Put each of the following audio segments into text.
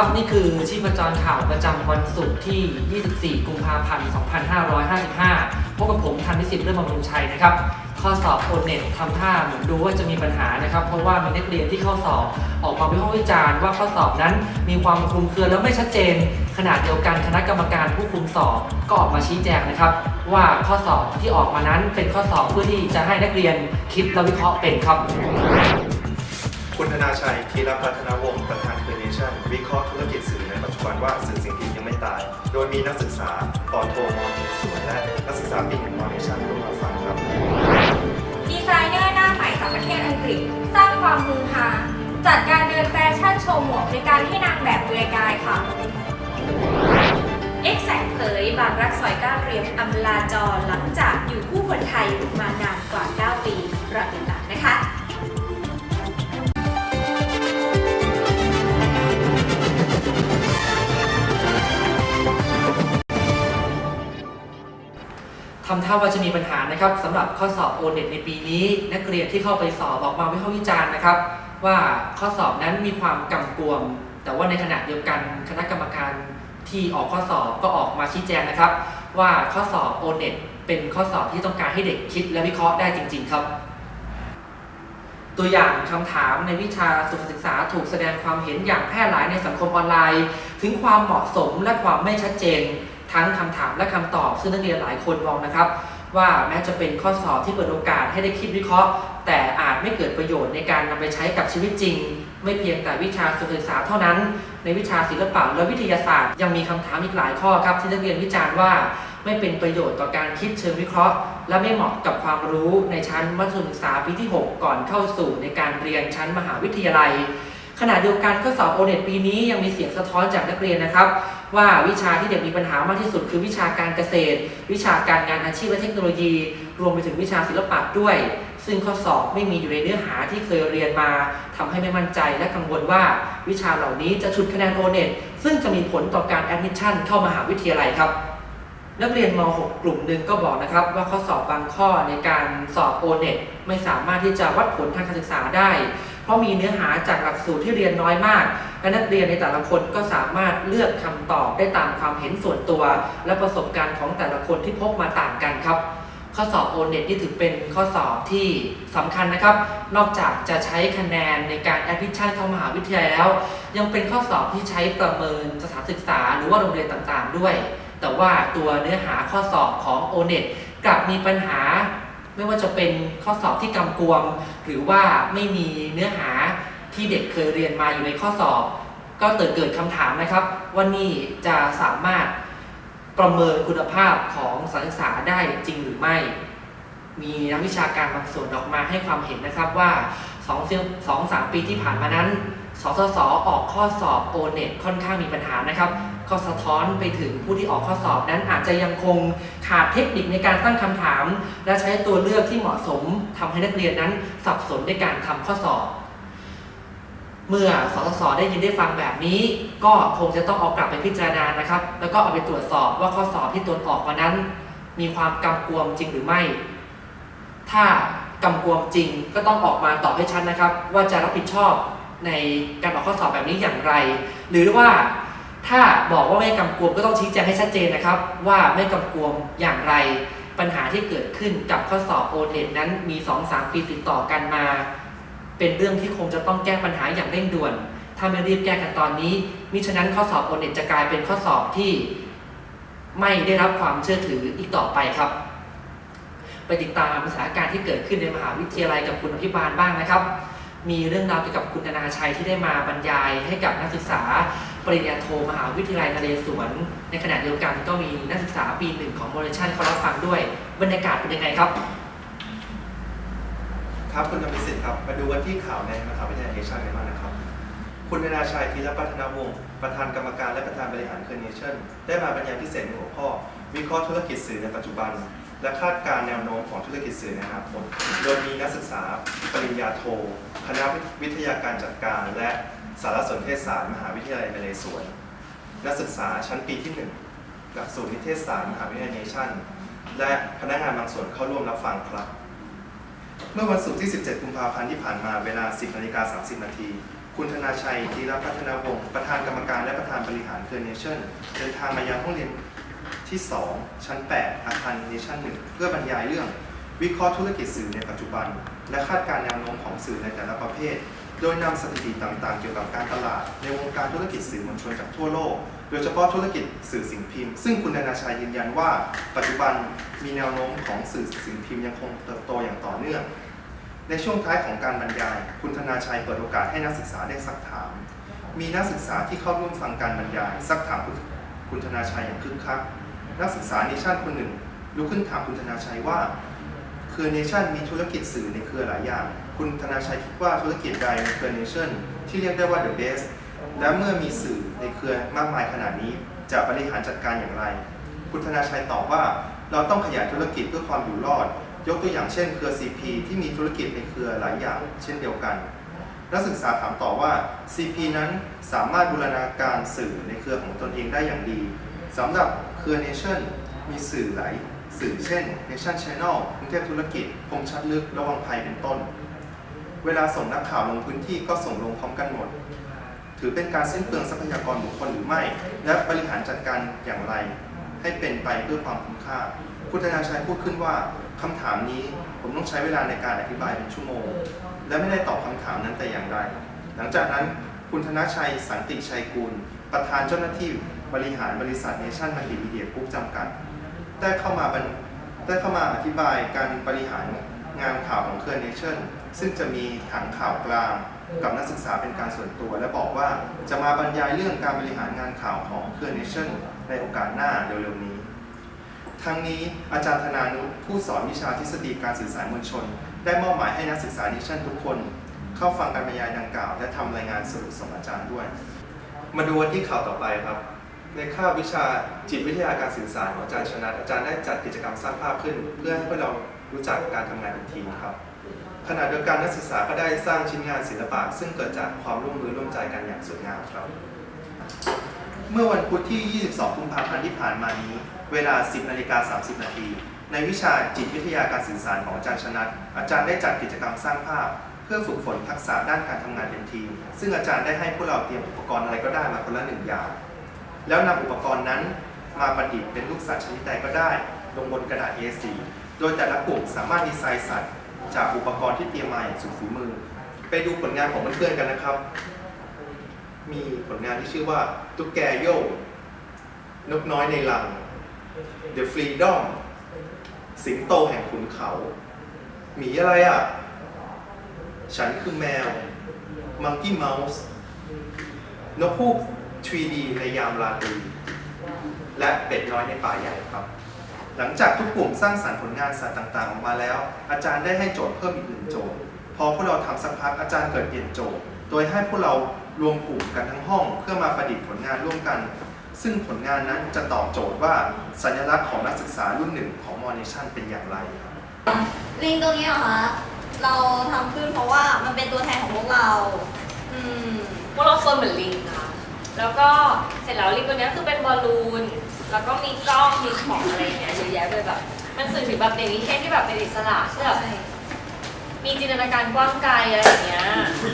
ครับ นี่คือชีพจรข่าวประจำวันศุกร์ที่ 24 กุมภาพันธ์ 2555 พบกับผมทันพิสิทธิ์เรื่องบำรุงชัยนะครับ ข้อสอบโอเน็ตทำท่าเหมือนดูว่าจะมีปัญหานะครับ เพราะว่ามีนักเรียนที่เข้าสอบออกมาวิพากษ์วิจารณ์ว่าข้อสอบนั้นมีความคลุมเครือและไม่ชัดเจน ขณะเดียวกันคณะกรรมการผู้คุมสอบก็ออกมาชี้แจงนะครับ ว่าข้อสอบที่ออกมานั้นเป็นข้อสอบเพื่อที่จะให้นักเรียนคิดและวิเคราะห์เป็นครับ คุณธนาชัยธีรพัฒนวงศ์ประธาน วิเคราะห์ธุรกิจสื่อในปัจจุบันว่าสื่อสิ่งพิมพ์ยังไม่ตาย โดยมีนักศึกษาปอโทมอสวนและนักศึกษาปีหนึ่งมอเนชั่นร่วมมาฟังครับดีไซเนอร์หน้าใหม่จากประเทศอังกฤษ สร้างความฮือฮาจัดการเดินแฟชั่นโชว์หมวกในการให้นางแบบเปลือยกายค่ะเอ็กแสงเผยบางรักสอยก้าวเรียมอำลาจรหลังจากอยู่คู่คนไทยมานานกว่า 9 ปีรอติดตามนะ ทำท่าว่าจะมีปัญหานะครับสำหรับข้อสอบโอเน็ตในปีนี้ นักเรียนที่เข้าไปสอบออกมาวิพากษ์วิจารณ์นะครับ ว่าข้อสอบนั้นมีความกำกวม แต่ว่าในขณะเดียวกันคณะกรรมการที่ออกข้อสอบก็ออกมาชี้แจงนะครับ ว่าข้อสอบโอเน็ตเป็นข้อสอบที่ต้องการให้เด็กคิดและวิเคราะห์ได้จริง ๆ ครับ ตัวอย่างคำถามในวิชาสุขศึกษาถูกแสดงความเห็นอย่างแพร่หลายในสังคมออนไลน์ ถึงความเหมาะสมและความไม่ชัดเจน ทั้งคำถามและคำตอบ ซึ่งนักเรียนหลายคนมองนะครับ ว่าแม้จะเป็นข้อสอบที่เปิดโอกาสให้ได้คิดวิเคราะห์ แต่อาจไม่เกิดประโยชน์ในการนำไปใช้กับชีวิตจริง ไม่เพียงแต่วิชาสุขศึกษาเท่านั้น ในวิชาศิลปะและวิทยาศาสตร์ ยังมีคำถามอีกหลายข้อครับ ที่นักเรียนวิจารณ์ว่าไม่เป็นประโยชน์ต่อการคิดเชิงวิเคราะห์ และไม่เหมาะกับความรู้ในชั้นมัธยมศึกษาปีที่ 6 ก่อนเข้าสู่ในการเรียนชั้นมหาวิทยาลัย ขณะเดียวกันข้อสอบโอเน็ตปีนี้ยังมีเสียงสะท้อนจากนักเรียนนะครับ ว่าวิชาที่เด็กมีปัญหามากที่สุดคือวิชาการเกษตร วิชาการงานอาชีพและเทคโนโลยี รวมไปถึงวิชาศิลปะด้วย ซึ่งข้อสอบไม่มีอยู่ในเนื้อหาที่เคยเรียนมาทำให้ไม่มั่นใจและกังวลว่า วิชาเหล่านี้จะฉุดคะแนนโอเน็ตซึ่งจะมีผลต่อการแอดมิชชั่นเข้ามหาวิทยาลัยครับนักเรียนม .6 กลุ่มหนึ่งก็บอกนะครับว่าข้อสอบบางข้อในการสอบโอเน็ตไม่สามารถที่จะวัดผลทางการศึกษาได้ เพราะมีเนื้อหาจากหลักสูตรที่เรียนน้อยมาก และนักเรียนในแต่ละคนก็สามารถเลือกคำตอบได้ตามความเห็นส่วนตัว และประสบการณ์ของแต่ละคนที่พบมาต่างกันครับข้อสอบโอเน็ตนี่ถือเป็นข้อสอบที่สำคัญนะครับ นอกจากจะใช้คะแนนในการแอดมิชชั่นเข้ามหาวิทยาลัยแล้ว ยังเป็นข้อสอบที่ใช้ประเมินสถานศึกษาหรือว่าโรงเรียนต่างๆ ด้วย แต่ว่าตัวเนื้อหาข้อสอบของ o n e t กลับมีปัญหา ไม่ว่าจะเป็นข้อสอบที่กำกวม หรือว่าไม่มีเนื้อหาที่เด็กเคยเรียนมาอยู่ในข้อสอบ ก็เกิดเกิดคำถามนะครับ ว่านี่จะสามารถประเมินคุณภาพของสานศึกษาได้จริงหรือไม่ มีนักวิชาการบางส่วนออกมาให้ความเห็นนะครับว่า2องสองสามปีที่ผ่านมานั้น สสสออกข้อสอบ o n e t ค่อนข้างมีปัญหานะครับ ก็สะท้อนไปถึงผู้ที่ออกข้อสอบนั้นอาจจะยังคงขาดเทคนิคในการตั้งคำถาม และใช้ตัวเลือกที่เหมาะสมทำให้นักเรียนนั้นสับสนในการทำข้อสอบ เมื่อสสสได้ยินได้ฟังแบบนี้ ก็คงจะต้องเอากลับไปพิจารณานะครับ แล้วก็เอาไปตรวจสอบว่าข้อสอบที่ตนออกมานั้น มีความกำกวมจริงหรือไม่ ถ้ากำกวมจริงก็ต้องออกมาตอบให้ชัดนะครับ ว่าจะรับผิดชอบในการออกข้อสอบแบบนี้อย่างไร หรือว่า ถ้าบอกว่าไม่กำกวมก็ต้องชี้แจงให้ชัดเจนนะครับ ว่าไม่กำกวมอย่างไร ปัญหาที่เกิดขึ้นกับข้อสอบโอเน็ตนั้นมี 2-3 ปีติดต่อกันมา เป็นเรื่องที่คงจะต้องแก้ปัญหาอย่างเร่งด่วน ถ้าไม่รีบแก้กันตอนนี้มิฉะนั้นข้อสอบโอเน็ตจะกลายเป็นข้อสอบที่ไม่ได้รับความเชื่อถืออีกต่อไปครับ ไปติดตามสถานการณ์ที่เกิดขึ้นในมหาวิทยาลัยกับคุณอภิบาลบ้างนะครับ มีเรื่องราวเกี่ยวกับคุณธนาชัยที่ได้มาบรรยายให้กับนักศึกษา ปริญญาโทมหาวิทยาลัยนเรศวร ในขณะเดียวกันก็มีนักศึกษาปีหนึ่งของโมเดชั่นเขารับฟังด้วยบรรยากาศเป็นยังไงครับ ครับคุณธรรมสิทธิ์ครับ มาดูกันที่ข่าวในมหาวิทยาลัยเอชากันบ้างนะครับ คุณนาชัยธีรพัฒนวงศ์ประธานกรรมการและประธานบริหารเคอร์เนชั่นได้มาบรรยายพิเศษในหัวข้อ วิเคราะห์ธุรกิจสื่อในปัจจุบัน และคาดการณ์แนวโน้มของธุรกิจสื่อในอนาคตโดยมีนักศึกษาปริญญาโท คณะวิทยาการจัดการและ สารสนเทศศาสตร์มหาวิทยาลัยนเรศวร นักศึกษาชั้นปีที่ 1 หลักสูตรนิเทศศาสตร์มหาวิทยาลัยเนชั่น และพนักงานบางส่วนเข้าร่วมรับฟังครับ เมื่อวันศุกร์ที่ 17 กุมภาพันธ์ที่ผ่านมาเวลา 10นาฬิกา30 นาทีคุณธนาชัยธีรพัฒนาวงศ์ประธานกรรมการและประธานบริหารเครือเนชั่นเดินทางมายังห้องเรียนที่ 2 ชั้น 8 อาคารเนชั่น1เพื่อบรรยายเรื่อง วิเคราะห์ธุรกิจสื่อในปัจจุบัน และคาดการณ์แนวโน้มของสื่อในแต่ละประเภท โดยนำสถิติต่างๆ เกี่ยวกับการตลาด ในวงการธุรกิจสื่อมวลชนจากทั่วโลก โดยเฉพาะธุรกิจสื่อสิ่งพิมพ์ ซึ่งคุณธนาชัยยืนยันว่า ปัจจุบันมีแนวโน้มของสื่อสิ่งพิมพ์ยังคงเติบโตอย่างต่อเนื่อง ในช่วงท้ายของการบรรยาย คุณธนาชัยเปิดโอกาสให้นักศึกษาได้ซักถาม มีนักศึกษาที่เข้าร่วมฟังการบรรยายซักถามคุณคุณธนาชัยอย่างคึกคัก นักศึกษาเนชั่นคนหนึ่งลุกขึ้นถามคุณธนาชัยว่าเครือเนชั่นมีธุรกิจสื่อในเครือหลายอย่าง คุณธนาชัยคิดว่าธุรกิจใดในเครือเนชั่นที่เรียกได้ว่า the best และเมื่อมีสื่อในเครือมากมายขนาดนี้ จะบริหารจัดการอย่างไร คุณธนาชัยตอบว่า เราต้องขยายธุรกิจเพื่อความอยู่รอด ยกตัวอย่างเช่นเครือ CP ที่มีธุรกิจในเครือหลายอย่างเช่นเดียวกัน นักศึกษาถามต่อว่า CP นั้นสามารถบูรณาการสื่อในเครือของตนเองได้อย่างดีสำหรับเครือ Nation มีสื่อหลายสื่อเช่น Nation Channel กรุงเทพธุรกิจคมชัดลึกระวังภัยเป็นต้น เวลาส่งนักข่าวลงพื้นที่ก็ส่งลงพร้อมกันหมด ถือเป็นการสิ้นเปลืองทรัพยากรบุคคลหรือไม่ และบริหารจัดการอย่างไร ให้เป็นไปเพื่อความคุ้มค่า คุณธนาชัยพูดขึ้นว่าคำถามนี้ผมต้องใช้เวลาในการอธิบายเป็นชั่วโมง และไม่ได้ตอบคำถามนั้นแต่อย่างใดหลังจากนั้นคุณธนาชัยสันติชัยกุลประธานเจ้าหน้าที่บริหารบริษัทเนชั่นมัลติมีเดียกรุ๊ปจำกัด ได้เข้ามาได้เข้ามาอธิบายการบริหารงานข่าวของเครือเนชั่น ซึ่งจะมีถังข่าวกลางกับนักศึกษาเป็นการส่วนตัว และบอกว่าจะมาบรรยายเรื่องการบริหารงานข่าวของเครือเนชั่นในโอกาสหน้าเร็วๆนี้ ทั้งนี้อาจารย์ธนานุผู้สอนวิชาทฤษฎีการสื่อสารมวลชน ได้มอบหมายให้นักศึกษาดิชั่นทุกคน เข้าฟังการบรรยายดังกล่าว และทำรายงานสรุปส่งอาจารย์ด้วย มาดูวันที่ข่าวต่อไปครับในคาบวิชาจิตวิทยาการสื่อสารของอาจารย์ชนะอาจารย์ได้จัดกิจกรรมสร้างภาพขึ้น เพื่อให้พวกเรารู้จักการทำงานเป็นทีมครับ ขณะเดียวกันนักศึกษาก็ได้สร้างชิ้นงานศิลปะ ซึ่งเกิดจากความร่วมมือร่วมใจกันอย่างสวยงามครับ เมื่อวันพุธที่ 22 กุมภาพันธ์ที่ผ่านมานี้ เวลา 10นาฬิกา30 นาที ในวิชาจิตวิทยาการสื่อสารของอาจารย์ชนะอาจารย์ได้จัดกิจกรรมสร้างภาพ เพื่อฝึกฝนทักษะด้านการทำงานเป็นทีม ซึ่งอาจารย์ได้ให้พวกเราเตรียมอุปกรณ์อะไรก็ได้มาคนละหนึ่งอย่าง แล้วนำอุปกรณ์นั้นมาประดิษฐ์เป็นรูปสัตว์ชนิดใดก็ได้ ลงบนกระดาษ A4 โดยแต่ละกลุ่มสามารถดีไซน์สัตว์ จากอุปกรณ์ที่เตรียมมาอย่างสุดฝีมือ ไปดูผลงานของเพื่อนๆกันนะครับ มีผลงานที่ชื่อว่าตุ๊กแกโยกนกน้อยในลัง The Freedom สิงโตแห่งขุนเขา หมีอะไรอะ ฉันคือแมว Monkey Mouse นกฮูก 3D ในยามราตรีและเป็ดน้อยในป่าใหญ่ครับ หลังจากทุกกลุ่มสร้างสรรค์ผลงานสัตว์ต่างๆ ออกมาแล้ว อาจารย์ได้ให้โจทย์เพิ่มอีกหนึ่งโจทย์ พอพวกเราทำสักพักอาจารย์เกิดเปลี่ยนโจทย์ โดยให้พวกเรารวมกลุ่มกันทั้งห้อง เพื่อมาประดิษฐ์ผลงานร่วมกัน ซึ่งผลงานนั้นจะตอบโจทย์ว่าสัญลักษณ์ของนักศึกษารุ่นหนึ่งของมอนิชั่นเป็นอย่างไรครับลิงตัวนี้เหรอคะเราทำขึ้นเพราะว่ามันเป็นตัวแทนของพวกเราอืมพวกเราโซนเหมือนลิงค่ะแล้วก็เสร็จแล้วลิงตัวเนี้ยคือเป็นบอลลูน แล้วก็มีกล้องมีของอะไรอย่างเงี้ยเยอะแยะเลยแบบ มันสื่อถึงแบบเด็กนิเทศที่แบบเป็นอิสระที่แบบมีจินตนาการกว้างไกลอะไรอย่างเงี้ย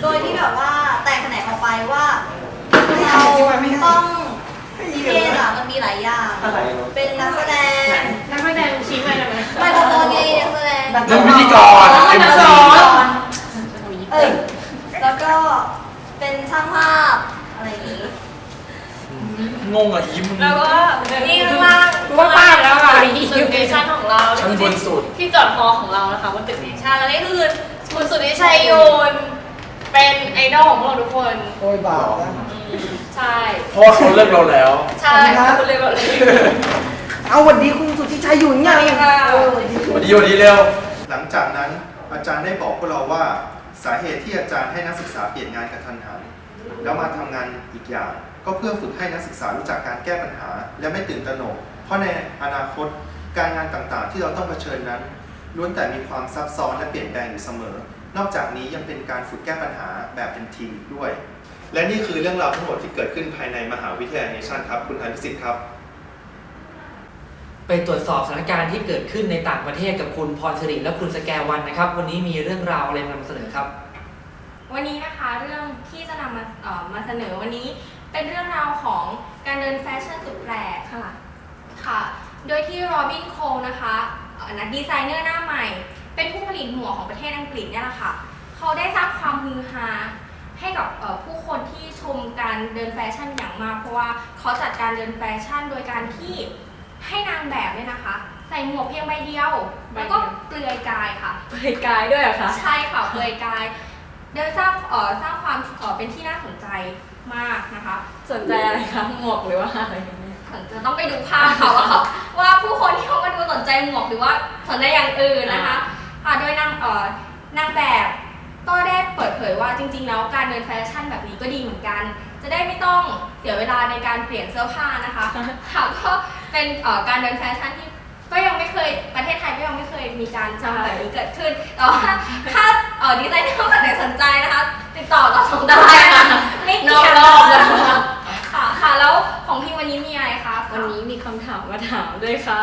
โดยที่แบบว่าแตกแขนงออกไปว่าเราต้องนิเทศอะมันมีหลายอย่าง เป็นนักแสดงนักแสดงชี้ไปได้ไหมไมโครโฟนไงนักแสดงเป็นพิธีกรแล้วก็เป็นนักซีร้องเออแล้วก็เป็นช่างภาพอะไรอย่างนี้ งงอะยิ้มมึง แล้วก็นี่ข้างล่างว่าป้าแล้วอะตึกเนชั่นของเราชั้นบนสุด ที่จอดฮอของเรานะคะบนตึกเนชั่นแล้วนี่คือคุณสุนิชัยโยนเป็นไอดอลของพวกเราทุกคนโอ้ยบาปนะ อืมใช่เพราะว่าเขาเลิกเราแล้ว ใช่คุณเลยบอกเลยเอาวันดีคุณสุทธิชัยอยู่เนี่ยสวัสดีค่ะ เออดี วันดีวันดีเร็ว หลังจากนั้นอาจารย์ได้บอกพวกเราว่า สาเหตุที่อาจารย์ให้นักศึกษาเปลี่ยนงานกระทันหัน แล้วมาทำงานอีกอย่าง ก็เพื่อฝึกให้นักศึกษารู้จักการแก้ปัญหา และไม่ตื่นตระหนก เพราะในอนาคตการงานต่างๆ ที่เราต้องเผชิญนั้นล้วนแต่มีความซับซ้อนและเปลี่ยนแปลงอยู่เสมอ นอกจากนี้ยังเป็นการฝึกแก้ปัญหาแบบเป็นทีมด้วย และนี่คือเรื่องราวทั้งหมดที่เกิดขึ้นภายในมหาวิทยาลัยเนชั่นครับ คุณธันพิสิทธิ์ครับ ไปตรวจสอบสถานการณ์ที่เกิดขึ้นในต่างประเทศกับคุณพรสิริและคุณสแกวันนะครับ วันนี้มีเรื่องราวอะไรมานำเสนอครับ วันนี้นะคะเรื่องที่จะนำมาเอ่อมาเสนอวันนี้เป็นเรื่องราวของการเดินแฟชั่นสุดแปลกค่ะค่ะ โดยที่โรบินโคนะคะเอ่อนักดีไซเนอร์หน้าใหม่ เป็นผู้ผลิตหมวกของประเทศอังกฤษเนี่ยแหละค่ะ เขาได้สร้างความฮือฮาให้กับเอ่อผู้คนที่ชมการเดินแฟชั่นอย่างมาก เพราะว่าเขาจัดการเดินแฟชั่นโดยการที่ ให้นางแบบเนี่ยนะคะ ใส่หมวกเพียงใบเดียว แล้วก็เปลือยกายค่ะ เปลือยกายด้วยเหรอคะ ใช่ค่ะ เปลือยกายเดินสร้างเอ่อสร้างความเอ่อเป็นที่น่าสนใจมากนะคะ สนใจอะไรคะ หมวกหรือว่าอะไรอย่างเงี้ยจะต้องไปดูภาพค่ะว่าเขาว่าผู้คนที่เขามาดูสนใจหมวกหรือว่าสนใจอย่างอื่นนะคะอ่าโดยนางเอ่อนางแบบก็ได้เปิดเผยว่าจริง ๆ แล้วการเดินแฟชั่นแบบนี้ก็ดีเหมือนกัน จะได้ไม่ต้องเสียเวลาในการเปลี่ยนเสื้อผ้านะคะค่ะก็ เป็นเอ่อการเดินแฟชั่นที่ก็ยังไม่เคยประเทศไทยก็ยังไม่เคยมีการทำแบบนี้เกิดขึ้นแต่ว่าถ้าเอ่อดีไซเนอร์คนไหนสนใจนะคะ ติดต่อต่อชมได้ค่ะไม่นเกี่อกยวรอบเลยค่ะค่ะแล้วของพี่วันนี้มีอะไรคะวันนี้มีคำถามมาถามด้วยค่ะ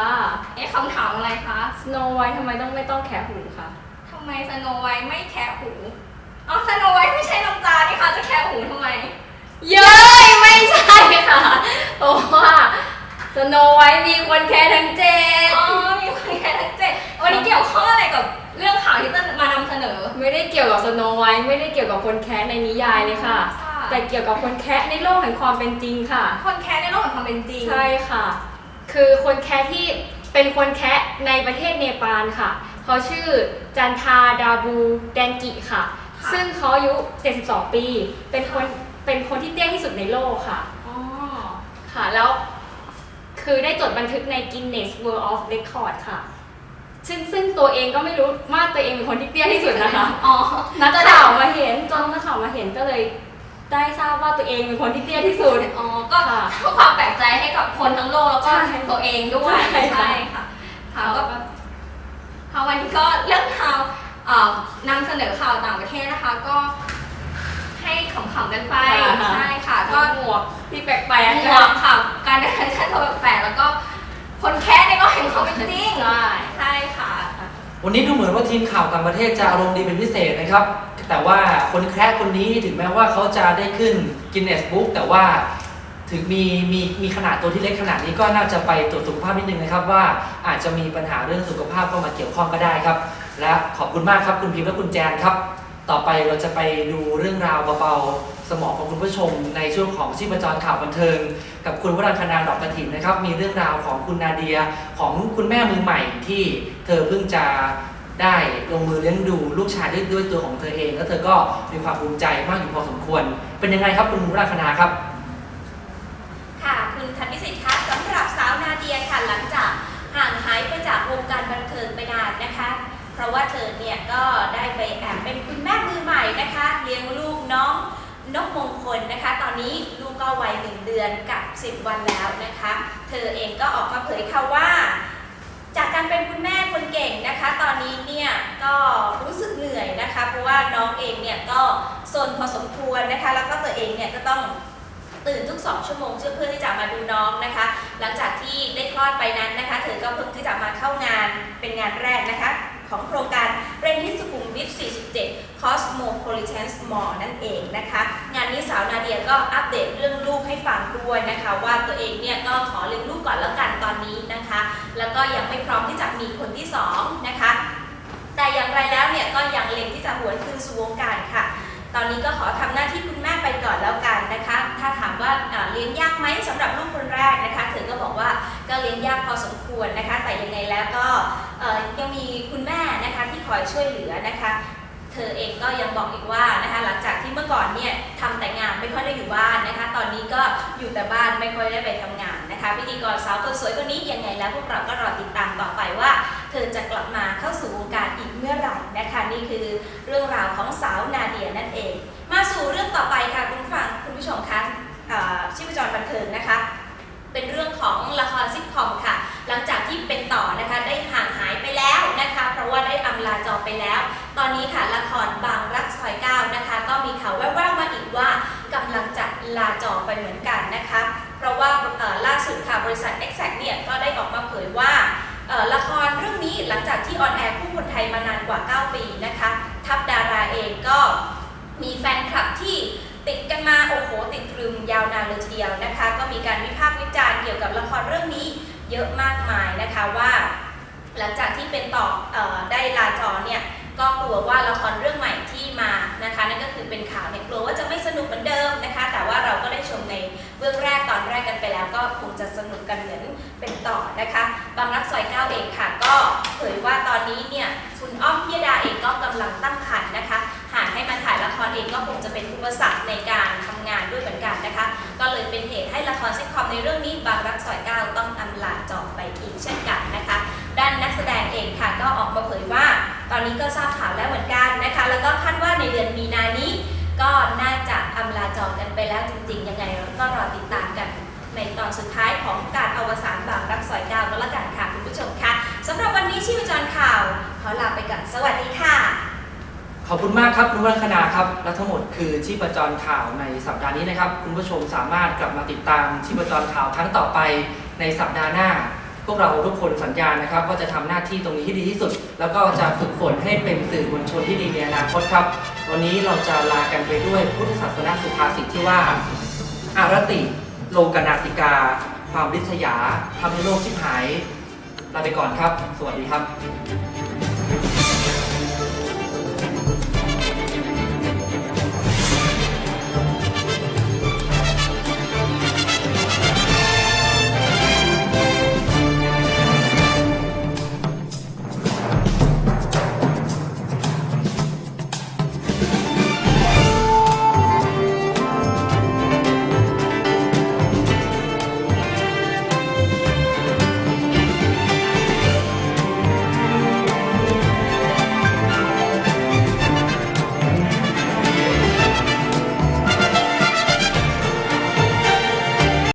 เอ๊ะคำถามอะไรคะ Snow White ทำไมต้องไม่ต้องแคะหูคะทำไมสโนไวท์ไม่แคะหูอ๋อสโนไวท์ไม่ใช่น้ำตาลนี่คะจะแคะหูทำไมเย้ยไม่ใช่ค่ะเพราะว่า Snow White มีคนแคะทั้งเจ็ดอ๋อมีคนแคะทั้งเจ็ดวันนี้เกี่ยวข้องอะไรกับเรื่องข่าวที่จะมานำเสนอ ไม่ได้เกี่ยวกับ Snow White ไม่ได้เกี่ยวกับคนแคะในนิยายเลยค่ะ ค่ะ แต่เกี่ยวกับคนแคะในโลกแห่งความเป็นจริงค่ะ คนแคะในโลกแห่งความเป็นจริง ใช่ค่ะ คือคนแคะที่เป็นคนแคะในประเทศเนปาลค่ะ เขาชื่อจันทาดาบูแดนกิค่ะ ค่ะ ซึ่งเขาอายุ 72 ปี เป็นคน เป็นคนที่เตี้ยที่สุดในโลกค่ะ อ๋อ ค่ะ แล้ว คือได้จดบันทึกใน Guinness World of Record ค่ะ ซึ่งซึ่งตัวเองก็ไม่รู้ว่าตัวเองเป็นคนที่เตี้ยที่สุดนะคะ อ๋อนักข่าวมาเห็นจนนักข่าวมาเห็นก็เลยได้ทราบว่าตัวเองเป็นคนที่เตี้ยที่สุด อ๋อ ก็ค่ะสร้างความแปลกใจให้กับคนทั้งโลกแล้วก็ใช่ตัวเองด้วย ใช่ค่ะค่ะค่ะก็ค่ะวันนี้ก็เรื่องข่าวเอ่อนำเสนอข่าวต่างประเทศนะคะ ก็ ให้ขำๆกันไปใช่ค่ะ ก็ก็หมวกที่แปลกหๆมวกค่ะการเดินชั้นตัวแปลกๆแล้วก็คนแค่ในโลกแห่งความเป็นจริงใช่ใช่ค่ะ วันนี้ดูเหมือนว่าทีมข่าวต่างประเทศจะอารมณ์ดีเป็นพิเศษนะครับ แต่ว่าคนแคร์คนนี้ถึงแม้ว่าเขาจะได้ขึ้นกินเนสบุ๊กแต่ว่าถึงมีมีมีขนาดตัวที่เล็กขนาดนี้ก็น่าจะไปตรวจสุขภาพนิดนึงนะครับ ว่าอาจจะมีปัญหาเรื่องสุขภาพเข้ามาเกี่ยวข้องก็ได้ครับ และขอบคุณมากครับคุณพิมพ์และคุณแจนครับ ต่อไปเราจะไปดูเรื่องราวเบาๆสมองของคุณผู้ชมในช่วงของชีพจรข่าวบันเทิง กับคุณวรังคณาดอกกระถินนะครับ มีเรื่องราวของคุณนาเดียของคุณแม่มือใหม่ที่เธอเพิ่งจะได้ลงมือเลี้ยงดูลูกชายด้วยด้วยตัวของเธอเอง แล้วเธอก็มีความภูมิใจมากอยู่พอสมควร เป็นยังไงครับคุณวรังคณาครับ ค่ะคุณธัญวิสิทธิ์คะสำหรับสาวนาเดียค่ะหลังจากห่างหายไปจากวงการบันเทิงไปนานนะคะ เพราะว่าเธอเนี่ยก็ได้ไป ม่มือใหม่นะคะ เลี้ยงลูกน้องนกมงคลนะคะ ตอนนี้ลูกก็วัยหนึ่งเดือนกับ 10 วันแล้วนะคะ เธอเองก็ออกมาเผยค่ะว่า จากการเป็นคุณแม่คนเก่งนะคะ ตอนนี้เนี่ยก็รู้สึกเหนื่อยนะคะ เพราะว่าน้องเองเนี่ยก็ซนพอสมควรนะคะ แล้วก็ตัวเองเนี่ยก็ต้องตื่นทุก 2 ชั่วโมงเพื่อที่จะมาดูน้องนะคะ หลังจากที่ได้คลอดไปนั้นนะคะ เธอก็เพิ่งที่จะมาเข้างานเป็นงานแรกนะคะ ของโครงการเรนที่สุขุมวิท 47 Cosmopolitan Mall นั่นเองนะคะ งานนี้สาวนาเดียก็อัปเดตเรื่องลูกให้ฟังด้วยนะคะ ว่าตัวเองเนี่ยก็ขอเลี้ยงลูกก่อนแล้วกันตอนนี้นะคะ แล้วก็ยังไม่พร้อมที่จะมีคนที่สองนะคะ แต่อย่างไรแล้วเนี่ยก็ยังเล็งที่จะหวนคืนสู่วงการค่ะตอนนี้ก็ขอทำหน้าที่คุณแม่ไปก่อนแล้วกันนะคะ ถ้าถามว่าเอ่อเลี้ยงยากไหมสำหรับลูกคนแรกนะคะ เธอก็บอกว่า ก็เลี้ยงยากพอสมควรนะคะ แต่ยังไงแล้วก็ยังมีคุณแม่นะคะที่คอยช่วยเหลือนะคะเธอเองก็ยังบอกอีกว่านะคะหลังจากที่เมื่อก่อนเนี่ยทำแต่งานไม่ค่อยได้อยู่บ้านนะคะ ตอนนี้ก็อยู่แต่บ้านไม่ค่อยได้ไปทำงานนะคะพิธีกรสาวคนสวยคนนี้ยังไงแล้วพวกเราก็รอติดตามต่อไปว่า เธอจะกลับมาเข้าสู่วงการอีกเมื่อไหร่นะคะ นี่คือเรื่องราวของสาวนาเดียนั่นเอง มาสู่เรื่องต่อไปค่ะคุณฟังคุณผู้ชมคะเอ่อชีพจรบันเทิงนะคะ เป็นเรื่องของละครซิทคอมค่ะ หลังจากที่เป็นต่อนะคะได้ห่างหายไปแล้วนะคะ เพราะว่าได้อำลาจอไปแล้ว ตอนนี้ค่ะละครบางรักซอยเก้านะคะ ก็มีข่าวแว่วๆมาอีกว่ากำลังจะลาจอไปเหมือนกันนะคะ เพราะว่าล่าสุดค่ะบริษัท Exact เนี่ยก็ได้ออกมาเผยว่าละครเรื่องนี้หลังจากที่ออนแอร์คู่คนไทยมานานกว่า 9 ปีนะคะ ทัพดาราเองก็มีแฟนคลับที่ ติดกันมาโอ้โหติดตรึมยาวนานเลยทีเดียวนะคะ ก็มีการวิพากษ์วิจารณ์เกี่ยวกับละครเรื่องนี้เยอะมากมายนะคะว่า หลังจากที่เป็นต่อออได้ลาจอเนี่ยก็กลัวว่าละครเรื่องใหม่ที่มานะคะนั่นก็คือเป็นข่าวเนี่ยกลัวว่าจะไม่สนุกเหมือนเดิมนะคะ แต่ว่าเราก็ได้ชมในเบื้องแรกตอนแรกกันไปแล้ว ก็คงจะสนุกกันเหมือนเป็นต่อนะคะ บางรักซอยเก้าเองค่ะ ก็เผยว่าตอนนี้เนี่ยคุณอ้อมพิยดาเองก็กำลังตั้งครรภ์นะคะ หากให้มาถ่ายละครเองก็ค เป็นอุปสรรคในการทำงานด้วยเหมือนกันนะคะ ก็เลยเป็นเหตุให้ละครซิทคอมในเรื่องนี้บางรักซอยเก้าต้องอำลาจอไปอีกเช่นกันนะคะ ด้านนักแสดงเองค่ะก็ออกมาเผยว่า ตอนนี้ก็ทราบข่าวแล้วเหมือนกันนะคะ แล้วก็คาดว่าในเดือนมีนานี้ ก็น่าจะอำลาจอกันไปแล้วจริงๆยังไงเราก็รอติดตามกันในตอนสุดท้ายของการอวสานบางรักซอยเก้าก็แล้วกันค่ะคุณผู้ชมค่ะสำหรับวันนี้ชีพจรข่าวขอลาไปก่อนสวัสดีค่ะ ขอบคุณมากครับคุณวัฒนาครับ และทั้งหมดคือชีพจรข่าวในสัปดาห์นี้นะครับ คุณผู้ชมสามารถกลับมาติดตามชีพจรข่าวครั้งต่อไปในสัปดาห์หน้า พวกเราทุกคนสัญญานะครับว่าจะทำหน้าที่ตรงนี้ให้ดีที่สุด แล้วก็จะฝึกฝนให้เป็นสื่อมวลชนที่ดีในอนาคตครับ วันนี้เราจะลากันไปด้วยพุทธศาสนาสุภาษิตที่ว่า อารติ โลกนาติกา ความริษยาทำให้โลกชิบหายลาไปก่อนครับ สวัสดีครับ